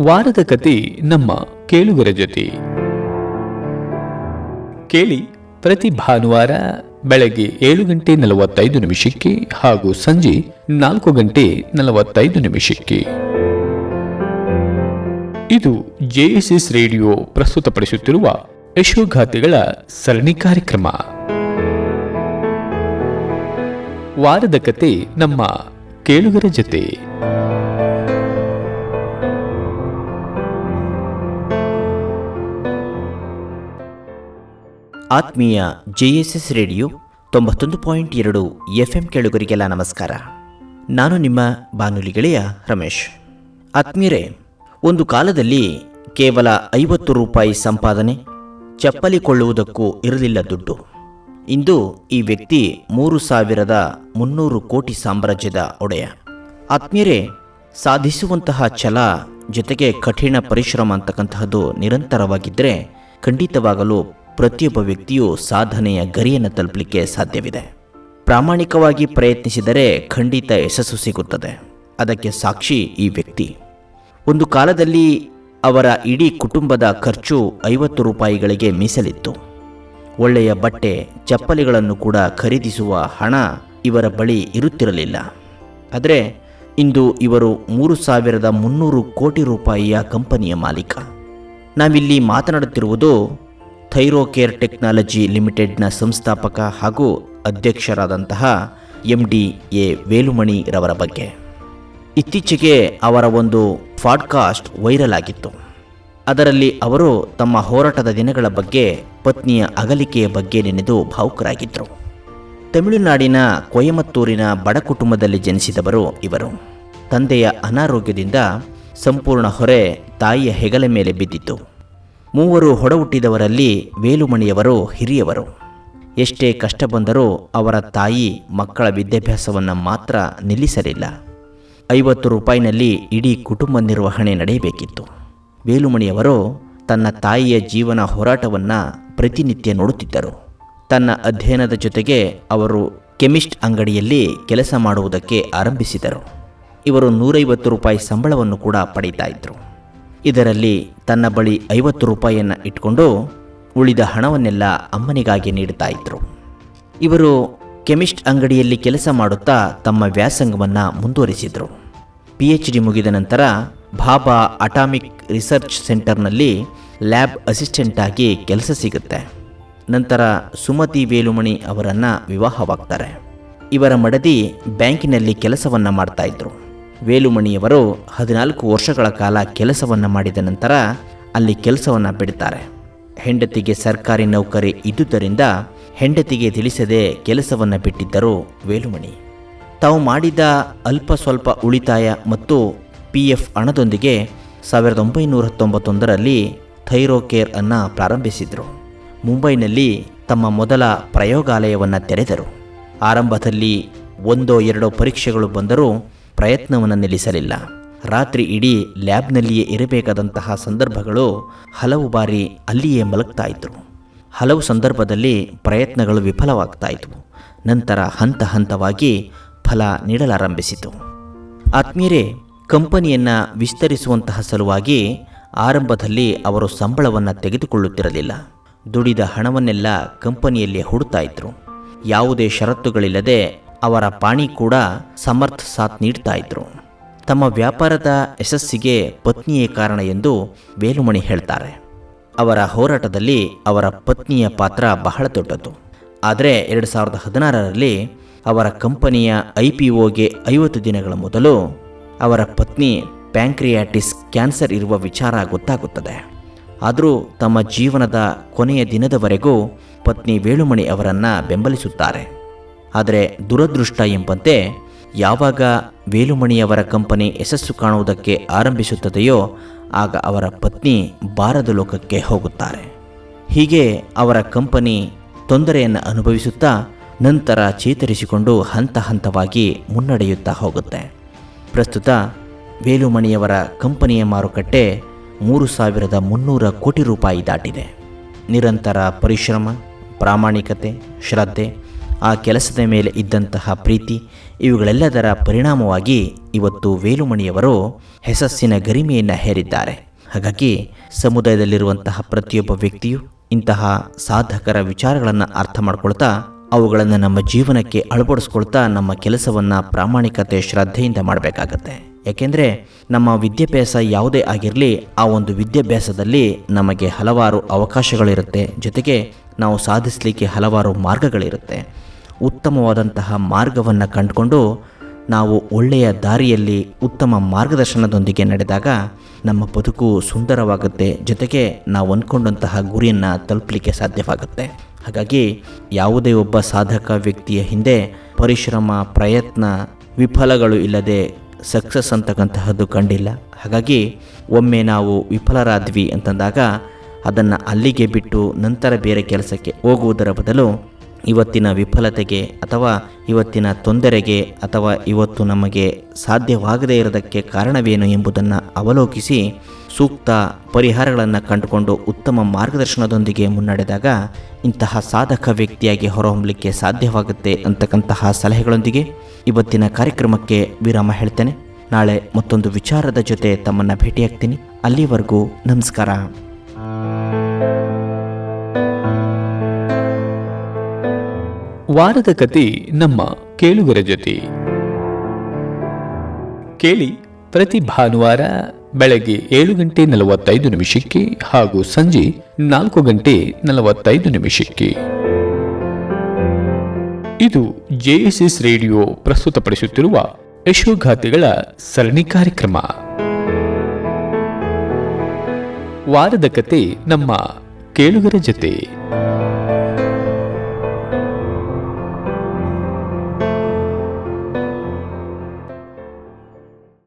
ವಾರದ ಕತೆ ನಮ್ಮ ಕೇಳುಗರ ಜೊತೆ. ಕೇಳಿ ಪ್ರತಿ ಭಾನುವಾರ ಬೆಳಗ್ಗೆ ಏಳು ಗಂಟೆ ನಲವತ್ತೈದು ನಿಮಿಷಕ್ಕೆ ಹಾಗೂ ಸಂಜೆ ನಾಲ್ಕು ಗಂಟೆ ನಲವತ್ತೈದು ನಿಮಿಷಕ್ಕೆ. ಇದು ಜೆಎಸ್ಎಸ್ ರೇಡಿಯೋ ಪ್ರಸ್ತುತಪಡಿಸುತ್ತಿರುವ ಯಶೋಗಾಥೆಗಳ ಸರಣಿ ಕಾರ್ಯಕ್ರಮ. ವಾರದ ಕತೆ ನಮ್ಮ ಕೇಳುಗರ ಜೊತೆ. ಆತ್ಮೀಯ ಜೆಎಸ್ಎಸ್ ರೇಡಿಯೋ ತೊಂಬತ್ತೊಂದು ಪಾಯಿಂಟ್ ಎರಡು ಎಫ್ ಎಂ ಕೇಳುಗರಿಗೆಲ್ಲ ನಮಸ್ಕಾರ. ನಾನು ನಿಮ್ಮ ಬಾನುಲಿ ಗೆಳೆಯ ರಮೇಶ್. ಆತ್ಮೀಯರೇ, ಒಂದು ಕಾಲದಲ್ಲಿ ಕೇವಲ ಐವತ್ತು ರೂಪಾಯಿ ಸಂಪಾದನೆ, ಚಪ್ಪಲಿ ಕೊಳ್ಳುವುದಕ್ಕೂ ಇರಲಿಲ್ಲ ದುಡ್ಡು. ಇಂದು ಈ ವ್ಯಕ್ತಿ ಮೂರು ಸಾವಿರದ ಮುನ್ನೂರು ಕೋಟಿ ಸಾಮ್ರಾಜ್ಯದ ಒಡೆಯ. ಆತ್ಮೀಯರೇ, ಸಾಧಿಸುವಂತಹ ಛಲ ಜೊತೆಗೆ ಕಠಿಣ ಪರಿಶ್ರಮ ಅಂತಕ್ಕಂತಹದ್ದು ನಿರಂತರವಾಗಿದ್ದರೆ ಖಂಡಿತವಾಗಲು ಪ್ರತಿಯೊಬ್ಬ ವ್ಯಕ್ತಿಯು ಸಾಧನೆಯ ಗರಿಯನ್ನು ತಲುಪಲಿಕ್ಕೆ ಸಾಧ್ಯವಿದೆ. ಪ್ರಾಮಾಣಿಕವಾಗಿ ಪ್ರಯತ್ನಿಸಿದರೆ ಖಂಡಿತ ಯಶಸ್ಸು ಸಿಗುತ್ತದೆ. ಅದಕ್ಕೆ ಸಾಕ್ಷಿ ಈ ವ್ಯಕ್ತಿ. ಒಂದು ಕಾಲದಲ್ಲಿ ಅವರ ಇಡೀ ಕುಟುಂಬದ ಖರ್ಚು ಐವತ್ತು ರೂಪಾಯಿಗಳಿಗೆ ಮೀಸಲಿತ್ತು. ಒಳ್ಳೆಯ ಬಟ್ಟೆ, ಚಪ್ಪಲಿಗಳನ್ನು ಕೂಡ ಖರೀದಿಸುವ ಹಣ ಇವರ ಬಳಿ ಇರುತ್ತಿರಲಿಲ್ಲ. ಆದರೆ ಇಂದು ಇವರು ಮೂರು ಸಾವಿರದ ಮುನ್ನೂರು ಕೋಟಿ ರೂಪಾಯಿಯ ಕಂಪನಿಯ ಮಾಲೀಕ. ನಾವಿಲ್ಲಿ ಮಾತನಾಡುತ್ತಿರುವುದು ಥೈರೋಕೇರ್ ಟೆಕ್ನಾಲಜಿ ಲಿಮಿಟೆಡ್ನ ಸಂಸ್ಥಾಪಕ ಹಾಗೂ ಅಧ್ಯಕ್ಷರಾದಂತಹ ಎಂ ಡಿ ಎ ವೇಲುಮಣಿ ರವರ ಬಗ್ಗೆ. ಇತ್ತೀಚೆಗೆ ಅವರ ಒಂದು ಪಾಡ್ಕಾಸ್ಟ್ ವೈರಲ್ ಆಗಿತ್ತು. ಅದರಲ್ಲಿ ಅವರು ತಮ್ಮ ಹೋರಾಟದ ದಿನಗಳ ಬಗ್ಗೆ, ಪತ್ನಿಯ ಅಗಲಿಕೆಯ ಬಗ್ಗೆ ನೆನೆದು ಭಾವುಕರಾಗಿದ್ದರು ತಮಿಳುನಾಡಿನ ಕೊಯಮತ್ತೂರಿನ ಬಡ ಕುಟುಂಬದಲ್ಲಿ ಜನಿಸಿದವರು ಇವರು. ತಂದೆಯ ಅನಾರೋಗ್ಯದಿಂದ ಸಂಪೂರ್ಣ ಹೊರೆ ತಾಯಿಯ ಹೆಗಲ ಮೇಲೆ ಬಿದ್ದಿತ್ತು. ಮೂವರು ಹೊಡಹುಟ್ಟಿದವರಲ್ಲಿ ವೇಲುಮಣಿಯವರು ಹಿರಿಯವರು. ಎಷ್ಟೇ ಕಷ್ಟ ಬಂದರೂ ಅವರ ತಾಯಿ ಮಕ್ಕಳ ವಿದ್ಯಾಭ್ಯಾಸವನ್ನು ಮಾತ್ರ ನಿಲ್ಲಿಸಲಿಲ್ಲ. ಐವತ್ತು ರೂಪಾಯಿನಲ್ಲಿ ಇಡೀ ಕುಟುಂಬ ನಿರ್ವಹಣೆ ನಡೆಯಬೇಕಿತ್ತು. ವೇಲುಮಣಿಯವರು ತನ್ನ ತಾಯಿಯ ಜೀವನ ಹೋರಾಟವನ್ನು ಪ್ರತಿನಿತ್ಯ ನೋಡುತ್ತಿದ್ದರು. ತನ್ನ ಅಧ್ಯಯನದ ಜೊತೆಗೆ ಅವರು ಕೆಮಿಸ್ಟ್ ಅಂಗಡಿಯಲ್ಲಿ ಕೆಲಸ ಮಾಡುವುದಕ್ಕೆ ಆರಂಭಿಸಿದರು. ಇವರು ನೂರೈವತ್ತು ರೂಪಾಯಿ ಸಂಬಳವನ್ನು ಕೂಡ ಪಡೀತಾ ಇದ್ದರು ಇದರಲ್ಲಿ ತನ್ನ ಬಳಿ ಐವತ್ತು ರೂಪಾಯಿಯನ್ನು ಇಟ್ಕೊಂಡು ಉಳಿದ ಹಣವನ್ನೆಲ್ಲ ಅಮ್ಮನಿಗಾಗಿ ನೀಡುತ್ತಾ ಇದ್ದರು ಇವರು ಕೆಮಿಸ್ಟ್ ಅಂಗಡಿಯಲ್ಲಿ ಕೆಲಸ ಮಾಡುತ್ತಾ ತಮ್ಮ ವ್ಯಾಸಂಗವನ್ನು ಮುಂದುವರಿಸಿದರು. ಪಿ ಎಚ್ ಡಿ ಮುಗಿದ ನಂತರ ಭಾಬಾ ಅಟಾಮಿಕ್ ರಿಸರ್ಚ್ ಸೆಂಟರ್ನಲ್ಲಿ ಲ್ಯಾಬ್ ಅಸಿಸ್ಟೆಂಟ್ ಆಗಿ ಕೆಲಸ ಸಿಗುತ್ತೆ. ನಂತರ ಸುಮತಿ ವೇಲುಮಣಿ ಅವರನ್ನು ವಿವಾಹವಾಗ್ತಾರೆ. ಇವರ ಮಡದಿ ಬ್ಯಾಂಕಿನಲ್ಲಿ ಕೆಲಸವನ್ನು ಮಾಡ್ತಾ ಇದ್ರು ವೇಲುಮಣಿಯವರು ಹದಿನಾಲ್ಕು ವರ್ಷಗಳ ಕಾಲ ಕೆಲಸವನ್ನು ಮಾಡಿದ ನಂತರ ಅಲ್ಲಿ ಕೆಲಸವನ್ನು ಬಿಡುತ್ತಾರೆ ಹೆಂಡತಿಗೆ ಸರ್ಕಾರಿ ನೌಕರಿ ಇದ್ದುದರಿಂದ ಹೆಂಡತಿಗೆ ತಿಳಿಸದೆ ಕೆಲಸವನ್ನು ಬಿಟ್ಟಿದ್ದರು ವೇಲುಮಣಿ. ತಾವು ಮಾಡಿದ ಅಲ್ಪ ಸ್ವಲ್ಪ ಉಳಿತಾಯ ಮತ್ತು ಪಿ ಎಫ್ ಹಣದೊಂದಿಗೆ ಸಾವಿರದ ಒಂಬೈನೂರ ತೊಂಬತ್ತೊಂದರಲ್ಲಿ ಥೈರೋಕೇರ್ ಅನ್ನು ಪ್ರಾರಂಭಿಸಿದರು. ಮುಂಬೈನಲ್ಲಿ ತಮ್ಮ ಮೊದಲ ಪ್ರಯೋಗಾಲಯವನ್ನು ತೆರೆದರು. ಆರಂಭದಲ್ಲಿ ಒಂದೋ ಎರಡೋ ಪರೀಕ್ಷೆಗಳು ಬಂದರೂ ಪ್ರಯತ್ನವನ್ನು ನಿಲ್ಲಿಸಲಿಲ್ಲ. ರಾತ್ರಿ ಇಡೀ ಲ್ಯಾಬ್ನಲ್ಲಿಯೇ ಇರಬೇಕಾದಂತಹ ಸಂದರ್ಭಗಳು ಹಲವು ಬಾರಿ ಅಲ್ಲಿಯೇ ಮಲಗ್ತಾ ಇದ್ರು ಹಲವು ಸಂದರ್ಭದಲ್ಲಿ ಪ್ರಯತ್ನಗಳು ವಿಫಲವಾಗ್ತಾ ಇದ್ವು. ನಂತರ ಹಂತ ಹಂತವಾಗಿ ಫಲ ನೀಡಲಾರಂಭಿಸಿತು. ಆತ್ಮೀಯರೇ, ಕಂಪನಿಯನ್ನು ವಿಸ್ತರಿಸುವಂತಹ ಸಲುವಾಗಿ ಆರಂಭದಲ್ಲಿ ಅವರು ಸಂಬಳವನ್ನು ತೆಗೆದುಕೊಳ್ಳುತ್ತಿರಲಿಲ್ಲ. ದುಡಿದ ಹಣವನ್ನೆಲ್ಲ ಕಂಪನಿಯಲ್ಲಿ ಹುಡುತ್ತಾ ಇದ್ರು. ಯಾವುದೇ ಷರತ್ತುಗಳಿಲ್ಲದೆ ಅವರ ಪಾಣಿ ಕೂಡ ಸಮರ್ಥ ಸಾಥ್ ನೀಡ್ತಾ ಇದ್ರು. ತಮ್ಮ ವ್ಯಾಪಾರದ ಯಶಸ್ಸಿಗೆ ಪತ್ನಿಯೇ ಕಾರಣ ಎಂದು ವೇಲುಮಣಿ ಹೇಳ್ತಾರೆ. ಅವರ ಹೋರಾಟದಲ್ಲಿ ಅವರ ಪತ್ನಿಯ ಪಾತ್ರ ಬಹಳ ದೊಡ್ಡದು. ಆದರೆ ಎರಡು ಸಾವಿರದ ಹದಿನಾರರಲ್ಲಿ ಅವರ ಕಂಪನಿಯ ಐ ಪಿ ಒಗೆ ಐವತ್ತು ದಿನಗಳ ಮೊದಲು ಅವರ ಪತ್ನಿ ಪ್ಯಾಂಕ್ರಿಯಾಟಿಸ್ ಕ್ಯಾನ್ಸರ್ ಇರುವ ವಿಚಾರ ಗೊತ್ತಾಗುತ್ತದೆ. ಆದರೂ ತಮ್ಮ ಜೀವನದ ಕೊನೆಯ ದಿನದವರೆಗೂ ಪತ್ನಿ ವೇಳುಮಣಿ ಅವರನ್ನು ಬೆಂಬಲಿಸುತ್ತಾರೆ. ಆದರೆ ದುರದೃಷ್ಟ ಎಂಬಂತೆ ಯಾವಾಗ ವೇಲುಮಣಿಯವರ ಕಂಪನಿ ಯಶಸ್ಸು ಕಾಣುವುದಕ್ಕೆ ಆರಂಭಿಸುತ್ತದೆಯೋ ಆಗ ಅವರ ಪತ್ನಿ ಬಾರದ ಲೋಕಕ್ಕೆ ಹೋಗುತ್ತಾರೆ. ಹೀಗೆ ಅವರ ಕಂಪನಿ ತೊಂದರೆಯನ್ನು ಅನುಭವಿಸುತ್ತಾ ನಂತರ ಚೇತರಿಸಿಕೊಂಡು ಹಂತ ಹಂತವಾಗಿ ಮುನ್ನಡೆಯುತ್ತಾ ಹೋಗುತ್ತೆ. ಪ್ರಸ್ತುತ ವೇಲುಮಣಿಯವರ ಕಂಪನಿಯ ಮಾರುಕಟ್ಟೆ ಮೂರು ಸಾವಿರದ ಮುನ್ನೂರ ಕೋಟಿ ರೂಪಾಯಿ ದಾಟಿದೆ. ನಿರಂತರ ಪರಿಶ್ರಮ, ಪ್ರಾಮಾಣಿಕತೆ, ಶ್ರದ್ಧೆ ಆ ಕೆಲಸದ ಮೇಲೆ ಇದ್ದಂತಹ ಪ್ರೀತಿ, ಇವುಗಳೆಲ್ಲದರ ಪರಿಣಾಮವಾಗಿ ಇವತ್ತು ವೇಲುಮಣಿಯವರು ಹೆಸಸ್ಸಿನ ಗರಿಮೆಯನ್ನು ಹೇರಿದ್ದಾರೆ. ಹಾಗಾಗಿ ಸಮುದಾಯದಲ್ಲಿರುವಂತಹ ಪ್ರತಿಯೊಬ್ಬ ವ್ಯಕ್ತಿಯು ಇಂತಹ ಸಾಧಕರ ವಿಚಾರಗಳನ್ನು ಅರ್ಥ ಮಾಡಿಕೊಳ್ತಾ, ಅವುಗಳನ್ನು ನಮ್ಮ ಜೀವನಕ್ಕೆ ಅಳವಡಿಸ್ಕೊಳ್ತಾ ನಮ್ಮ ಕೆಲಸವನ್ನು ಪ್ರಾಮಾಣಿಕತೆ, ಶ್ರದ್ಧೆಯಿಂದ ಮಾಡಬೇಕಾಗತ್ತೆ. ಯಾಕೆಂದರೆ ನಮ್ಮ ವಿದ್ಯಾಭ್ಯಾಸ ಯಾವುದೇ ಆಗಿರಲಿ, ಆ ಒಂದು ವಿದ್ಯಾಭ್ಯಾಸದಲ್ಲಿ ನಮಗೆ ಹಲವಾರು ಅವಕಾಶಗಳಿರುತ್ತೆ. ಜೊತೆಗೆ ನಾವು ಸಾಧಿಸಲಿಕ್ಕೆ ಹಲವಾರು ಮಾರ್ಗಗಳಿರುತ್ತೆ. ಉತ್ತಮವಾದಂತಹ ಮಾರ್ಗವನ್ನು ಕಂಡುಕೊಂಡು ನಾವು ಒಳ್ಳೆಯ ದಾರಿಯಲ್ಲಿ ಉತ್ತಮ ಮಾರ್ಗದರ್ಶನದೊಂದಿಗೆ ನಡೆದಾಗ ನಮ್ಮ ಬದುಕು ಸುಂದರವಾಗುತ್ತೆ. ಜೊತೆಗೆ ನಾವು ಅಂದ್ಕೊಂಡಂತಹ ಗುರಿಯನ್ನು ತಲುಪಲಿಕ್ಕೆ ಸಾಧ್ಯವಾಗುತ್ತೆ. ಹಾಗಾಗಿ ಯಾವುದೇ ಒಬ್ಬ ಸಾಧಕ ವ್ಯಕ್ತಿಯ ಹಿಂದೆ ಪರಿಶ್ರಮ, ಪ್ರಯತ್ನ, ವಿಫಲಗಳು ಇಲ್ಲದೆ ಸಕ್ಸಸ್ ಅಂತಕ್ಕಂತಹದ್ದು ಕಂಡಿಲ್ಲ. ಹಾಗಾಗಿ ಒಮ್ಮೆ ನಾವು ವಿಫಲರಾದ್ವಿ ಅಂತಂದಾಗ ಅದನ್ನು ಅಲ್ಲಿಗೆ ಬಿಟ್ಟು ನಂತರ ಬೇರೆ ಕೆಲಸಕ್ಕೆ ಹೋಗುವುದರ ಬದಲು ಇವತ್ತಿನ ವಿಫಲತೆಗೆ ಅಥವಾ ಇವತ್ತಿನ ತೊಂದರೆಗೆ ಅಥವಾ ಇವತ್ತು ನಮಗೆ ಸಾಧ್ಯವಾಗದೇ ಇರೋದಕ್ಕೆ ಕಾರಣವೇನು ಎಂಬುದನ್ನು ಅವಲೋಕಿಸಿ ಸೂಕ್ತ ಪರಿಹಾರಗಳನ್ನು ಕಂಡುಕೊಂಡು ಉತ್ತಮ ಮಾರ್ಗದರ್ಶನದೊಂದಿಗೆ ಮುನ್ನಡೆದಾಗ ಇಂತಹ ಸಾಧಕ ವ್ಯಕ್ತಿಯಾಗಿ ಹೊರಹೊಮ್ಮಲಿಕ್ಕೆ ಸಾಧ್ಯವಾಗುತ್ತೆ ಅಂತಕ್ಕಂತಹ ಸಲಹೆಗಳೊಂದಿಗೆ ಇವತ್ತಿನ ಕಾರ್ಯಕ್ರಮಕ್ಕೆ ವಿರಾಮ ಹೇಳ್ತೇನೆ. ನಾಳೆ ಮತ್ತೊಂದು ವಿಚಾರದ ಜೊತೆ ತಮ್ಮನ್ನು ಭೇಟಿಯಾಗ್ತೀನಿ. ಅಲ್ಲಿವರೆಗೂ ನಮಸ್ಕಾರ. ವಾರದ ಕತೆ ನಮ್ಮ ಕೇಳುಗರ ಜೊತೆ. ಕೇಳಿ ಪ್ರತಿ ಭಾನುವಾರ ಬೆಳಗ್ಗೆ ಏಳು ಗಂಟೆ ನಲವತ್ತೈದು ನಿಮಿಷಕ್ಕೆ ಹಾಗೂ ಸಂಜೆ ನಾಲ್ಕು ಗಂಟೆ ನಲವತ್ತೈದು ನಿಮಿಷಕ್ಕೆ. ಇದು ಜೆಎಸ್ಎಸ್ ರೇಡಿಯೋ ಪ್ರಸ್ತುತಪಡಿಸುತ್ತಿರುವ ಯಶೋಗಾಥೆಗಳ ಸರಣಿ ಕಾರ್ಯಕ್ರಮ. ವಾರದ ಕತೆ ನಮ್ಮ ಕೇಳುಗರ ಜೊತೆ.